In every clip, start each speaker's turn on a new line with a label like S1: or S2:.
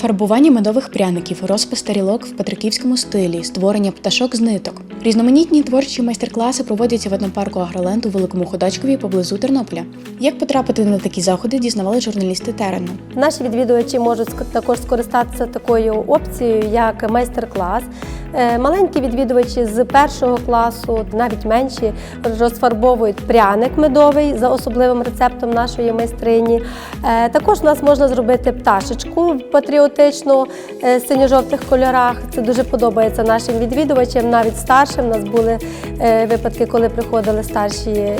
S1: Фарбування медових пряників, розпис тарілок в петриківському стилі, створення пташок з ниток. Різноманітні творчі майстер-класи проводяться в однопарку Агроленд у Великому Ходачкові поблизу Тернополя. Як потрапити на такі заходи, дізнавали журналісти терену.
S2: Наші відвідувачі можуть також скористатися такою опцією, як майстер-клас. Е, Маленькі відвідувачі з першого класу, навіть менші, розфарбовують пряник медовий за особливим рецептом нашої майстрині. Е, Також у нас можна зробити пташечку патріотичну е, синьо-жовтих кольорах. Це дуже подобається нашим відвідувачам, навіть старшим. У нас були випадки, коли приходили старші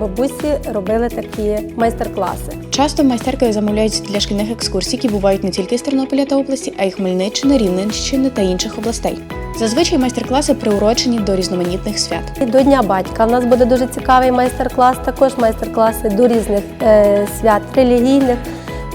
S2: бабусі, робили такі майстер-класи.
S1: Часто майстерки замовляють для шкільних екскурсій, які бувають не тільки з Тернополя та області, а й Хмельниччини, Рівненщини та інших областей. Зазвичай майстер-класи приурочені до різноманітних свят.
S2: До Дня батька у нас буде дуже цікавий майстер-клас, також майстер-класи до різних е, свят релігійних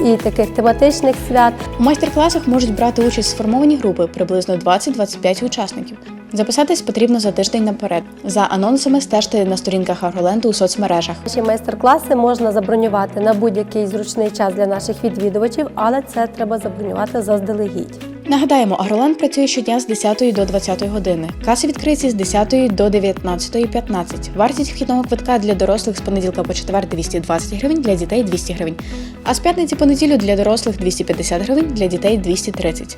S2: і таких тематичних свят.
S1: У майстер-класах можуть брати участь сформовані групи приблизно 20-25 учасників. Записатись потрібно за тиждень наперед. За анонсами стежте на сторінках Агроленду у соцмережах.
S2: Наші майстер-класи можна забронювати на будь-який зручний час для наших відвідувачів, але це треба забронювати заздалегідь.
S1: Нагадаємо, Агроленд працює щодня з 10 до 20 години. Каси відкриті з 10 до 19.15. Вартість вхідного квитка для дорослих з понеділка по четвер 220 гривень, для дітей 200 гривень. А з п'ятниці по неділю для дорослих 250 гривень, для дітей 230.